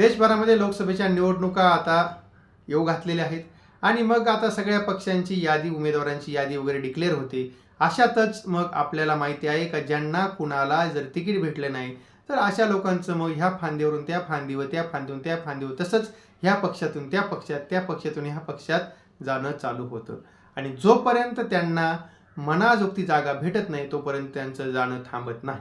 देशभरामध्ये लोकसभेच्या निवडणुका आता येऊ घातलेल्या आहेत. आणि मग आता सगळ्या पक्षांची यादी उमेदवारांची यादी वगैरे डिक्लेअर होते. अशातच मग आपल्याला माहिती आहे का ज्यांना कुणाला जर तिकीट भेटलं नाही तर अशा लोकांचं मग ह्या फांदीवरून त्या फांदीवर त्या फांदीवरून त्या फांदीवर तसंच ह्या पक्षातून त्या पक्षात त्या पक्षातून ह्या पक्षात जाणं चालू होतं. आणि जोपर्यंत त्यांना मनाजोगती जागा भेटत नाही तोपर्यंत त्यांचं जाणं थांबत नाही.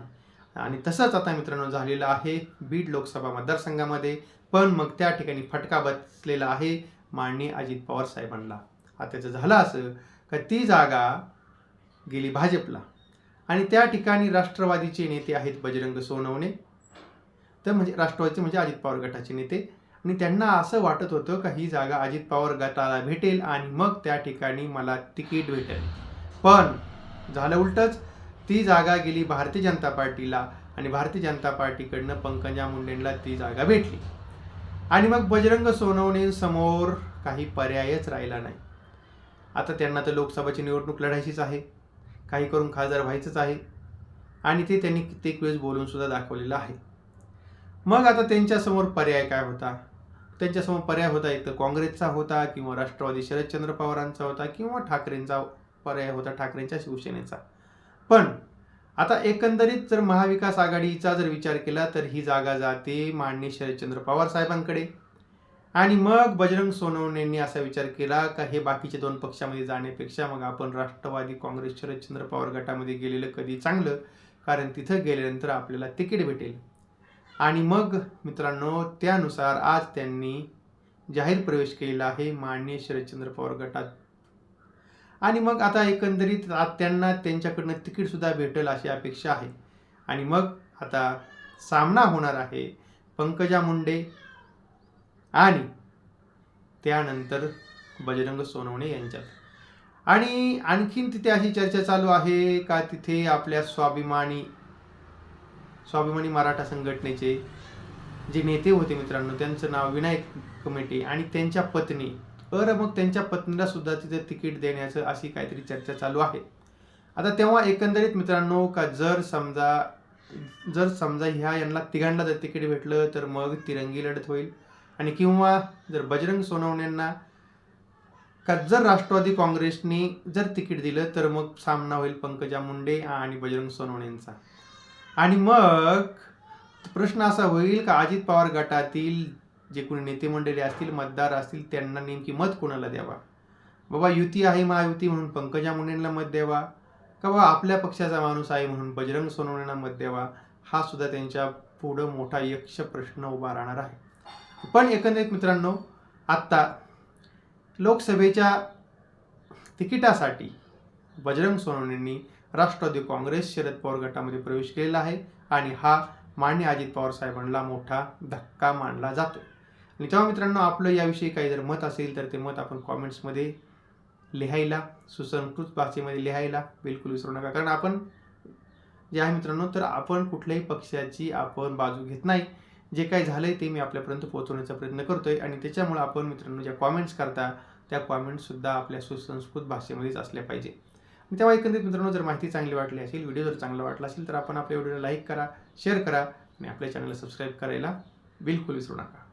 आणि तसंच आता मित्रांनो झालेलं आहे बीड लोकसभा मतदारसंघामध्ये पण मग त्या ठिकाणी फटका बसलेला आहे माननीय अजित पवार साहेबांना. आता त्याचं झालं असं का ती जागा गेली भाजपला. आणि त्या ठिकाणी राष्ट्रवादीचे नेते आहेत बजरंग सोनवणे तर म्हणजे राष्ट्रवादीचे म्हणजे अजित पवार गटाचे नेते. आणि त्यांना असं वाटत होतं का ही जागा अजित पवार गटाला भेटेल आणि मग त्या ठिकाणी मला तिकीट भेटेल. पण झालं उलटंच ती जागा गेली भारतीय जनता पार्टीला आणि भारतीय जनता पार्टीकडनं पंकजा मुंडेंना ती जागा भेटली. आणि मग बजरंग सोनवणेसमोर काही पर्यायच राहिला नाही. आता त्यांना तर लोकसभाची निवडणूक लढायचीच आहे. काही करून खासदार व्हायचंच आहे. आणि ते त्यांनी कित्येक वेळेस बोलूनसुद्धा दाखवलेलं आहे. मग आता त्यांच्यासमोर पर्याय काय होता? त्यांच्यासमोर पर्याय होता एक तर काँग्रेसचा होता किंवा राष्ट्रवादी शरदचंद्र पवारांचा होता किंवा ठाकरेंचा पर्याय होता ठाकरेंच्या शिवसेनेचा. पण आता एकंदरीत जर महाविकास आघाडीचा जर विचार केला तर ही जागा जाते माननीय शरदचंद्र पवार साहेबांकडे. आणि मग बजरंग सोनवणेंनी असा विचार केला का हे बाकीचे दोन पक्षामध्ये जाण्यापेक्षा मग आपण राष्ट्रवादी काँग्रेस शरदचंद्र पवार गटामध्ये गेलेलं कधी चांगलं? कारण तिथं गेल्यानंतर आपल्याला तिकीट भेटेल. आणि मग मित्रांनो त्यानुसार आज त्यांनी जाहीर प्रवेश केलेला आहे माननीय शरदचंद्र पवार गटात. आणि मग आता एकंदरीत त्यांना त्यांच्याकडनं तिकीटसुद्धा भेटेल अशी अपेक्षा आहे. आणि मग आता सामना होणार आहे पंकजा मुंडे आणि त्यानंतर बजरंग सोनवणे यांच्यात. आणि आणखीन तिथे अशी चर्चा चालू आहे का तिथे आपल्या स्वाभिमानी स्वाभिमानी मराठा संघटनेचे जे नेते होते मित्रांनो त्यांचं नाव विनायक कमेटी आणि त्यांच्या पत्नी तर मग त्यांच्या पत्नीला सुद्धा तिथे तिकीट देण्याचं अशी काहीतरी चर्चा चालू आहे. आता तेव्हा एकंदरीत मित्रांनो का जर समजा जर समजा ह्या यांना तिघांना जर तिकीट भेटलं तर मग तिरंगी लढत होईल. आणि किंवा जर बजरंग सोनवण्यांना का जर राष्ट्रवादी काँग्रेसने जर तिकीट दिलं तर मग सामना होईल पंकजा मुंडे आणि बजरंग सोनवणेंचा. आणि मग प्रश्न असा होईल का अजित पवार गटातील जे कोणी नेते मंडळी असतील मतदार असतील त्यांना नेमकी मत कोणाला द्यावा? बाबा युती आहे महायुती म्हणून पंकजा मुंडेंना मत द्यावा? का बाबा आपल्या पक्षाचा माणूस आहे म्हणून बजरंग सोनवणेंना मत द्यावा? हा सुद्धा त्यांच्या पुढं मोठा यक्ष प्रश्न उभा राहणार आहे. पण एकंदरीत मित्रांनो आत्ता लोकसभेच्या तिकिटासाठी बजरंग सोनवणेंनी राष्ट्रवादी काँग्रेस शरद पवार गटामध्ये प्रवेश केलेला आहे आणि हा मान्य अजित पवार साहेबांना मोठा धक्का मानला जातो आणि तेव्हा मित्रांनो आपलं याविषयी काही जर मत असेल तर ते मत आपण कॉमेंट्समध्ये लिहायला सुसंस्कृत भाषेमध्ये लिहायला बिलकुल विसरू नका. कारण आपण जे आहे मित्रांनो तर आपण कुठल्याही पक्षाची आपण बाजू घेत नाही. जे काही झालंय ते मी आपल्यापर्यंत पोहोचवण्याचा प्रयत्न करतोय आणि त्याच्यामुळे आपण मित्रांनो ज्या कॉमेंट्स करता त्या कॉमेंट्ससुद्धा आपल्या सुसंस्कृत भाषेमध्येच असल्या पाहिजे. तेव्हा एकंदरीत मित्रांनो जर माहिती चांगली वाटली असेल व्हिडिओ जर चांगला वाटला असेल तर आपण आपल्या व्हिडिओला लाईक करा शेअर करा आणि आपल्या चॅनलला सबस्क्राईब करायला बिलकुल विसरू नका.